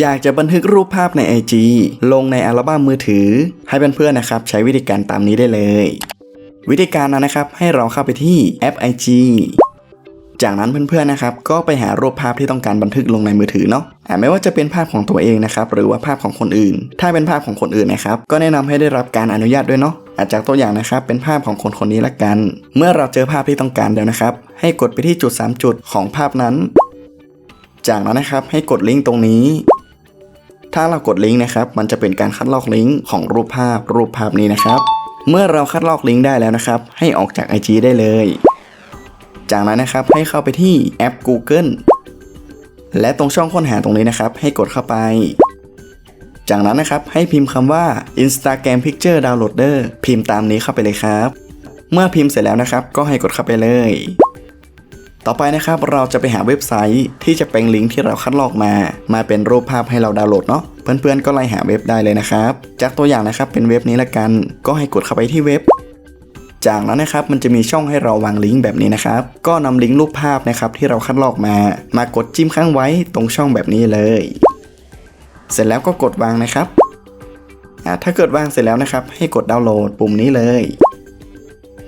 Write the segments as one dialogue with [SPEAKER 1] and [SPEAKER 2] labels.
[SPEAKER 1] อยากจะบันทึกรูปภาพใน IG ลงในอัลบั้มมือถือ ให้เพื่อนๆนะครับ ใช้วิธีการตามนี้ได้เลย วิธีการนั้นนะครับให้เราเข้าไปที่แอป IG จากนั้นเพื่อนๆนะครับก็ไปหารูปภาพที่ต้องการบันทึกลงในมือถือเนาะอ่าไม่ว่าจะเป็นภาพของตัวเองนะครับหรือว่าภาพของคนอื่น ถ้าเป็นภาพของคนอื่นนะครับก็แนะนำให้ได้รับการอนุญาตด้วยเนาะอาจากตัวอย่างนะครับเป็นภาพของคนคนนี้ละกัน เมื่อเราเจอภาพที่ต้องการแล้วนะครับ ให้กดไปที่จุด 3 จุดของภาพนั้น จากนั้นนะครับให้กดลิงก์ตรงนี้ ถ้าเรากดลิงก์นะครับมันจะเป็นการคัดลอกลิงก์ของรูปภาพรูปภาพนี้นะครับ เมื่อเราคัดลอกลิงก์ได้แล้วนะครับ ให้ออกจาก IG ได้เลย จากนั้นนะครับให้เข้าไปที่แอป Google และตรงช่องค้นหาตรงนี้นะครับ ให้กดเข้าไป จากนั้นนะครับให้พิมพ์คำว่า Instagram Picture Downloader พิมพ์ตามนี้เข้าไปเลยครับ เมื่อพิมพ์เสร็จแล้วนะครับ ก็ให้กดเข้าไปเลย ต่อไปนะครับเราจะไปหาเว็บไซต์ที่จะเป็นลิงก์ที่เราคัดลอกมา มาเป็นรูปภาพให้เราดาวน์โหลดเนาะเพื่อนๆก็ไล่หาเว็บได้เลยนะครับ จากตัวอย่างนะครับเป็นเว็บนี้ละกัน ก็ให้กดเข้าไปที่เว็บ จากนั้นนะครับมันจะมีช่องให้เราวางลิงก์แบบนี้นะครับ ก็นำลิงก์รูปภาพนะครับที่เราคัดลอกมา มากดจิ้มข้างไว้ตรงช่องแบบนี้เลย เสร็จแล้วก็กดวางนะครับถ้าเกิดวางเสร็จแล้วนะครับ ให้กดดาวน์โหลดปุ่มนี้เลย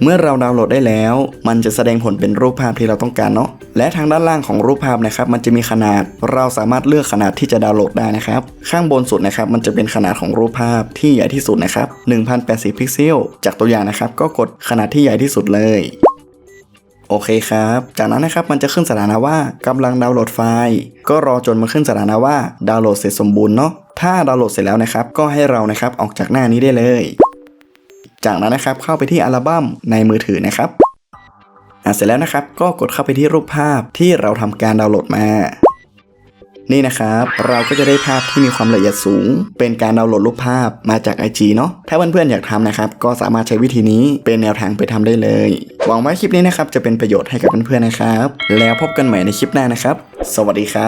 [SPEAKER 1] เมื่อเราดาวน์โหลดได้แล้ว มันจะแสดงผลเป็นรูปภาพที่เราต้องการเนาะ และทางด้านล่างของรูปภาพนะครับ มันจะมีขนาด เราสามารถเลือกขนาดที่จะดาวน์โหลดได้นะครับ ข้างบนสุดนะครับ มันจะเป็นขนาดของรูปภาพที่ใหญ่ที่สุดนะครับ1080 พิกเซล จากตัวอย่างนะครับ ก็กดขนาดที่ใหญ่ที่สุดเลยโอเคครับ จากนั้นนะครับมันจะขึ้นสถานะว่ากำลังดาวน์โหลดไฟล์ ก็รอจนมาขึ้นสถานะว่าดาวน์โหลดเสร็จสมบูรณ์เนาะ ถ้าดาวน์โหลดเสร็จแล้วนะครับ ก็ให้เรานะครับออกจากหน้านี้ได้เลย จากนั้นนะครับเข้าไปที่อัลบั้มในมือถือนะครับอะเสร็จแล้วนะครับก็กดเข้าไปที่รูปภาพที่เราทำการดาวน์โหลดมา นี่นะครับ เราก็จะได้ภาพที่มีความละเอียดสูง เป็นการดาวน์โหลดรูปภาพมาจาก IG เนาะถ้าเพื่อนๆอยากทำนะครับ ก็สามารถใช้วิธีนี้เป็นแนวทางไปทำได้เลยหวังว่าคลิปนี้นะครับจะเป็นประโยชน์ให้กับเพื่อนๆนะครับ แล้วพบกันใหม่ในคลิปหน้านะครับ สวัสดีครับ